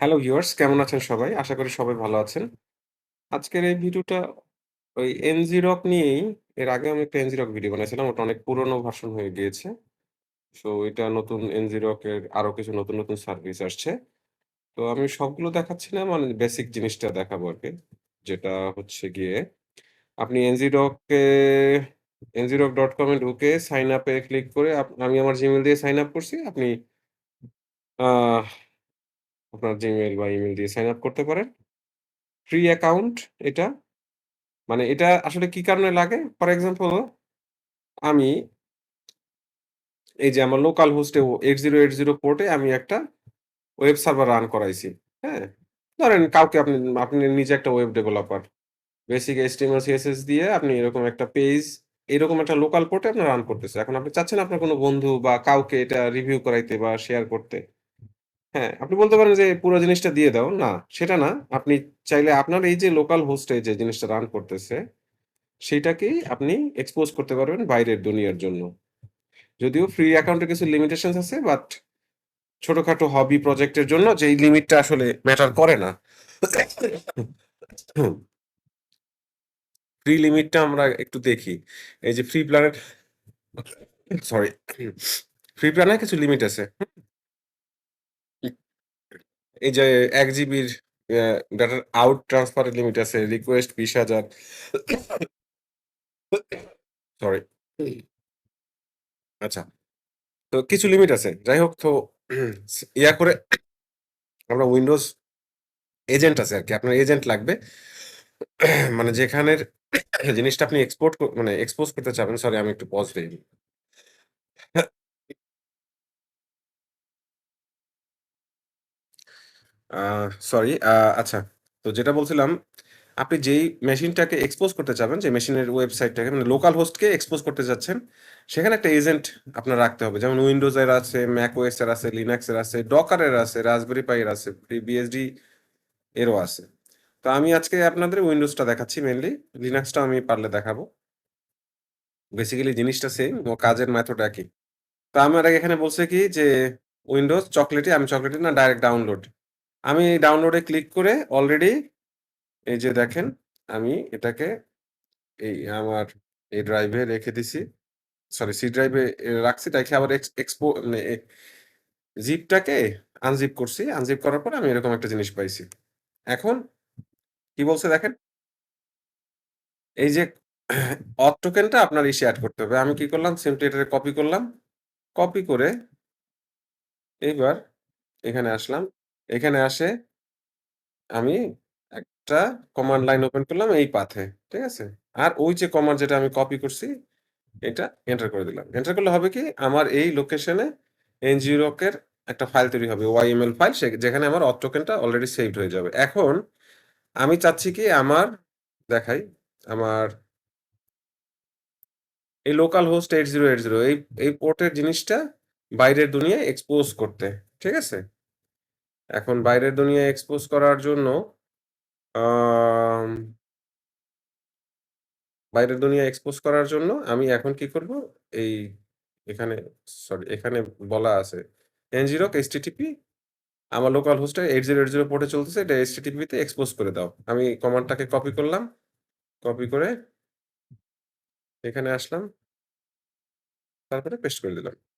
Hello viewers কেমন আছেন সবাই? আশা করি সবাই ভালো আছেন। আজকের এই ভিডিওটা ওই ngrok নিয়েই। এর আগে আমি একটা ngrok ভিডিও বানাইছিলাম। ওটা অনেক পুরনো ভার্সন হয়ে গিয়েছে। সো এটা নতুন ngrok এর আরও কিছু নতুন, নতুন সার্ভিস আসছে। তো আমি সবগুলো দেখাচ্ছি না মানে বেসিক জিনিসটা দেখাবো আর কি যেটা হচ্ছে গিয়ে আপনি ngrok এ ngrok.com এ ঢুকে সাইন আপ ক্লিক করে আমি আমার জিমেল দিয়ে সাইন আপ করছি। আপনি আপনার জিমেইল বা ইমেল দিয়ে সাইন আপ করতে পারেন। ফ্রি অ্যাকাউন্ট এটা। মানে এটা আসলে কি কারণে লাগে? ফর এক্সাম্পল আমি এই যে আমার লোকাল হোস্টে এইট জিরো এইট জিরো পোর্টে আমি একটা ওয়েব সার্ভার রান করাইছি। হ্যাঁ? ধরেন কাউকে আপনি আপনি নিজে একটা web developer. Basic HTML, CSS দিয়ে আপনি এরকম একটা পেজ এরকম একটা লোকাল পোর্টে আপনি রান করতেছে। এখন আপনি চাচ্ছেন আপনার কোনো বন্ধু বা কাউকে এটা রিভিউ করাইতে বা শেয়ার করতে। হ্যাঁ, আপনি বলতে পারেন যে পুরো জিনিসটা দিয়ে দাও। না, সেটা না। আপনি চাইলে আপনার এই যে লোকাল হোস্টে যে জিনিসটা রান করতেছে, সেইটাকেই আপনি এক্সপোজ করতে পারবেন বাইরের দুনিয়ার জন্য। যদিও ফ্রি অ্যাকাউন্টে কিছু লিমিটেশনস আছে বাট ছোটখাটো হবি প্রজেক্টের জন্য যেই লিমিটটা আসলে ম্যাটার করে না। ফ্রি লিমিটটা আমরা একটু দেখি। এই যে ফ্রি প্ল্যানের সরি ফ্রি প্ল্যানে কিছু লিমিট আছে। এই যে এক জিবির ডাটার আউট ট্রান্সফারের লিমিট আছে। রিকোয়েস্ট ২০,০০০ সরি। আচ্ছা। তো কিছু লিমিট আছে। যাই হোক তো ইয়া করে আমরা উইন্ডোজ এজেন্ট আছে আর কি আপনার এজেন্ট লাগবে। মানে যেখানের জিনিসটা আপনি এক্সপোর্ট মানে এক্সপোজ করতে চাবেন। সরি আমি একটু পজ দেই। সরি আচ্ছা। তো যেটা বলছিলাম, আপনি যেই মেশিনটাকে এক্সপোজ করতে চাবেন, যে মেশিনের ওয়েবসাইটটাকে মানে লোকাল হোস্টকে এক্সপোজ করতে চাচ্ছেন, সেখানে একটা এজেন্ট আপনার রাখতে হবে। যেমন উইন্ডোজ এর আছে, ম্যাকওএস এর আছে, লিনাক্স এর আছে, ডকার এর আছে, রাসবেরি পাই এর আছে, বিএসডি এরও আছে। তো আমি আজকে আপনাদের উইন্ডোজটা দেখাচ্ছি মেনলি লিনাক্সটাও আমি পারলে দেখাবো। বেসিক্যালি জিনিসটা সেম ও কাজের মেথড একই। তো আমার এখানে বলছে কি যে উইন্ডোজ চকলেটি, আমি চকলেটি না ডাইরেক্ট ডাউনলোড। আমি ডাউনলোড ক্লিক করে অলরেডি এই যে দেখেন, আমি এটাকে এই আমার এই ড্রাইভে রেখে দিছি। সরি সি ড্রাইভে রাখছি রেখে আবার এক্স এক্সপো মানে জিপটাকে আনজিপ করছি। আনজিপ করার পর আমি এরকম একটা জিনিস পাইছি। এখন কি বলছে দেখেন? এই যে অথ টোকেনটা আপনার ইসে অ্যাড করতে হবে। আমি কি করলাম? সিম্পলি এটাকে কপি করলাম। কপি করে এইবার এখানে আসলাম। এখানে আসে আমি একটা কমান্ড লাইন ওপেন করলাম এই পাথে। ঠিক আছে? আর ওই যে কমান্ড যেটা আমি কপি করছি, এটা এন্টার করে দিলাম। এন্টার করলে হবে কি? আমার এই লোকেশনে এর একটা ফাইল তৈরি হবে। OYML ফাইল যেখানে আমার অথ টোকেনটা অলরেডি সেভড হয়ে যাবে। এখন আমি চাচ্ছি কি আমার দেখাই আমার এই লোকাল হোস্ট 8080 এই এই পোর্টের জিনিসটা বাইরের দুনিয়ায় এক্সপোজ করতে। ঠিক আছে? এখন বাইরের দুনিয়ায় এক্সপোজ করার জন্য বাইরের দুনিয়া এক্সপোজ করার জন্য আমি এখন কি করব? এই এখানে সরি এখানে বলা আছে ngrok http আমার লোকাল হোস্টে 8080 পোর্টে চলতেছে, এটা http তে এক্সপোজ করে দাও। আমি কমান্ডটাকে কপি করলাম। কপি করে এখানে আসলাম। তারপরে পেস্ট করে দিলাম।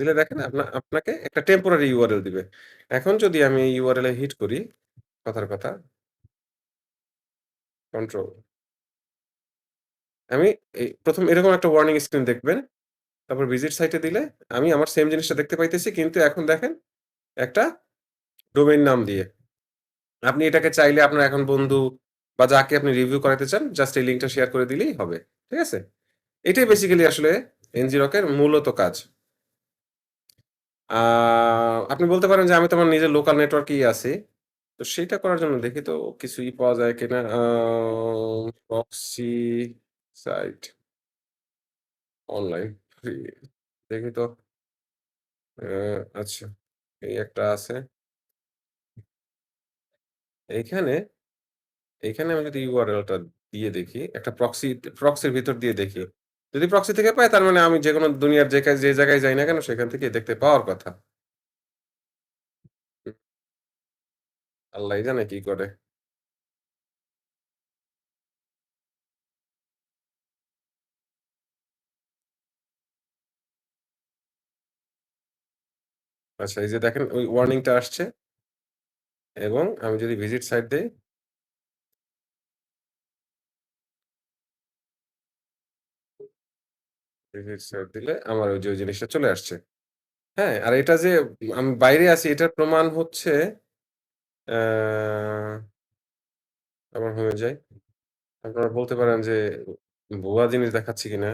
দিলে দেখেন আপনা আপনাকে একটা টেম্পোরারি URL দিবে। এখন যদি আমি URL এ হিট করি, কথার কথা কন্ট্রোল আমি ১ম এরকম একটা ওয়ার্নিং স্ক্রিন দেখবেন। তারপর ভিজিট সাইটে দিলে আমি আমার সেম জিনিসটা দেখতে পাইতেছি। কিন্তু এখন দেখেন একটা ডোমেইন নাম দিয়ে। আপনি এটাকে চাইলে আপনার এখন বন্ধু বা যাকে আপনি রিভিউ করাতে চান জাস্ট এই লিঙ্কটা শেয়ার করে দিলেই হবে। ঠিক আছে? এটাই বেসিক্যালি আসলে এর মূলত কাজ। আপনি বলতে পারেন যে আমি তো আমার নিজের লোকাল নেটওয়ার্কেই আছি। তো সেইটা করার জন্য দেখি তো কিছু ই পাওয়া যায় কিনা। Proxy site. অনলাইন ফ্রি দেখি তো। আচ্ছা এই একটা আছে। এইখানে, এইখানে আমি যদি URL টা দিয়ে দেখি, একটা প্রক্সি প্রক্সির ভিতর দিয়ে দেখি। যদি প্রক্সি থেকে পাই তার মানে আমি যেকোনো দুনিয়ার যে যে জায়গায় যাই না কেন, সেখান থেকে দেখতে পাওয়ার কথা। আল্লাহ জানে কি করে। আচ্ছা এই যে দেখেন, ওই ওয়ার্নিংটা আসছে। এবং আমি যদি ভিজিট সাইট দেই দিলে আমার ওই যে, ওই জিনিসটা চলে আসছে। হ্যাঁ? আর এটা যে, আমি বাইরে আছি, এটার প্রমাণ হচ্ছে আবার হয়ে যায়। আপনারা বলতে পারেন যে, ভুয়া জিনিস দেখাচ্ছি কিনা?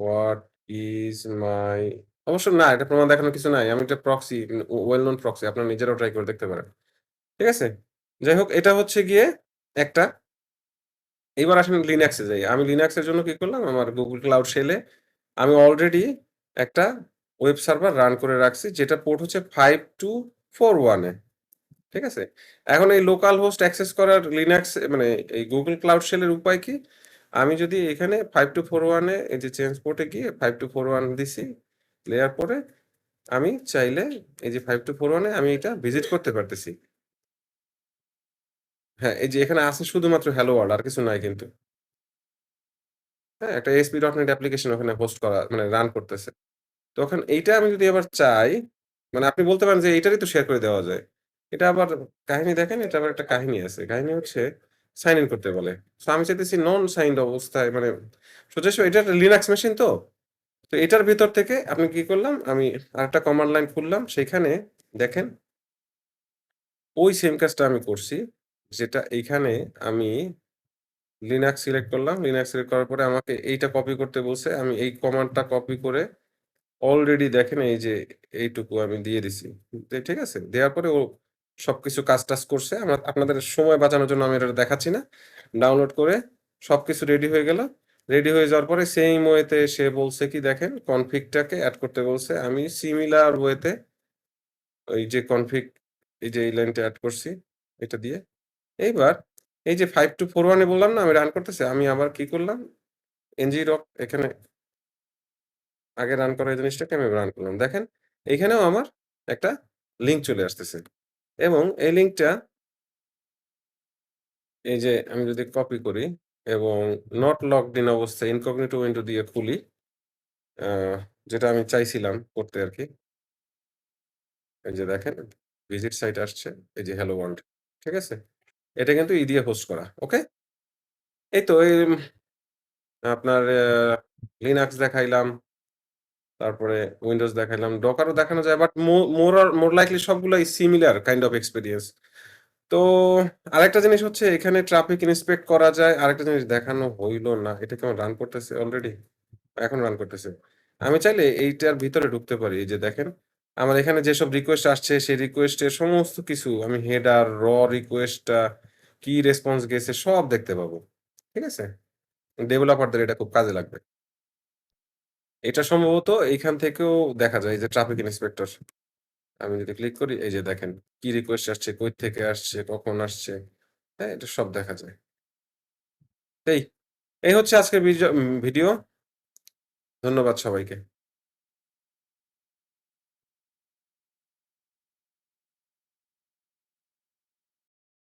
হোয়াট ইস মাই অবশ্য না, এটা প্রমাণ দেখানোর কিছু নাই। আমি একটা প্রক্সি ও ওয়েল নোন প্রক্সি আপনারা নিজেরাও ট্রাই করে দেখতে পারেন। ঠিক আছে? যাই হোক, এটা হচ্ছে গিয়ে একটা, এবার আসেন এ যাই। আমি লিনাক্সের জন্য কি করলাম? আমার Cloud Shell এ আমি অলরেডি একটা ওয়েব সার্ভার রান করে রাখছি যেটা পোর্ট হচ্ছে ফাইভ টু ফোর ওয়ানে ঠিক আছে? এখন এই লোকাল হোস্ট অ্যাক্সেস করার লিনাক্স মানে এই গুগল ক্লাউড এর উপায় কি? আমি যদি এখানে ফাইভ টু ফোর ওয়ানে এই যে চেঞ্জ পোর্টে গিয়ে ফাইভ টু ফোর ওয়ান দিছি, দেয়ার পরে আমি চাইলে এই যে ফাইভ টু ফোর ওয়ানে আমি এটা ভিজিট করতে পারতেছি। হ্যাঁ, এই যে এখানে আছে শুধুমাত্র হ্যালো ওয়ার্ল্ড আর কিছু নাই কিন্তু। হ্যাঁ, একটা ASP.NET অ্যাপ্লিকেশন ওখানে হোস্ট করা মানে রান করতেছে। তখন এইটা আমি যদি আবার চাই, মানে আপনি বলতে পারেন যে এইটারই তো শেয়ার করে দেওয়া যায়। এটা আবার কাহিনী দেখেন, এটা আবার একটা কাহিনী আছে। কাহিনী হচ্ছে সাইন ইন করতে বলে। সো আমি চাইতেছি নন সাইন অবস্থায় মানে সোজাসুজি এটা একটা লিনাক্স মেশিন তো। তো এটার ভিতর থেকে আপনি কি করলাম? আমি আরেকটা কমান্ড লাইন খুললাম। সেখানে দেখেন ওই সেম কাজটা আমি করছি। যেটা এইখানে আমি লিনাক্স সিলেক্ট করলাম। লিনাক্স সিলেক্ট করার পরে আমাকে এইটা কপি করতে বলছে। আমি এই কমান্ডটা কপি করে অলরেডি দেখেন এই যে এইটুকু আমি দিয়ে দিছি। ঠিক আছে? দেওয়ার পরে ও সবকিছু কাজ-টাজ করছে। আমার, আপনাদের সময় বাঁচানোর জন্য আমি এটা দেখাচ্ছি না। ডাউনলোড করে সবকিছু রেডি হয়ে গেল। রেডি হয়ে যাওয়ার পরে সেইম ওয়েতে সে বলছে কি, দেখেন কনফিগটাকে অ্যাড করতে বলছে। আমি সিমিলার ওয়েতে ওই যে কনফিগ এই যে এই লাইনটা অ্যাড করছি, এটা দিয়ে। এইবার এই যে ফাইভ টু ফোর ওয়ানে বললাম না, আমি রান করতেছি। আমি আবার কি করলাম? এনজি রক এখানে আগে রান করা এই জিনিসটাকে আমি রান করলাম। দেখেন এইখানেও আমার একটা লিঙ্ক চলে আসতেছে। এবং এই লিঙ্কটা এই যে আমি যদি কপি করি এবং নট লগড ইন অবস্থায় ইনকগনিটো উইন্ডো দিয়ে খুলি। যেটা আমি চাইছিলাম করতে আর কি এই যে দেখেন ভিজিট সাইট আসছে। এই যে হ্যালো ওয়ার্ল্ড। ঠিক আছে? এটা কিন্তু ই দিয়ে হোস্ট করা। ওকে? এই তো এই আপনার লিনাক্স দেখাইলাম। তারপরে উইন্ডোজ দেখাইলাম। ডকারও দেখানো যায় বাট মোর মোর লাইকলি সবগুলাই সিমিলার কাইন্ড অফ এক্সপিরিয়েন্স তো আরেকটা জিনিস হচ্ছে এখানে ট্রাফিক ইন্সপেক্ট করা যায়। আরেকটা জিনিস দেখানো হইল না। এটা কেমন রান করতেছে অলরেডি? এখন রান করতেছে। আমি চাইলে এইটার ভিতরে ঢুকতে পারি। এই যে দেখেন, আমার এখানে যেসব রিকোয়েস্ট আসছে সেই রিকোয়েস্টের সমস্ত কিছু আমি হেডার, র রিকোয়েস্টটা, কি রেসপন্স গেছে সব দেখতে পাবো। ঠিক আছে? ডেভেলপারদের এটা খুব কাজে লাগবে। এটা সম্ভবত এইখান থেকেও দেখা যায় যে ট্রাফিক ইন্সপেক্টর। আমি যদি ক্লিক করি এই যে দেখেন কি রিকোয়েস্ট আসছে, কই থেকে আসছে, কখন আসছে। হ্যাঁ? এটা সব দেখা যায়। এই, এই হচ্ছে আজকের ভিডিও। ধন্যবাদ সবাইকে।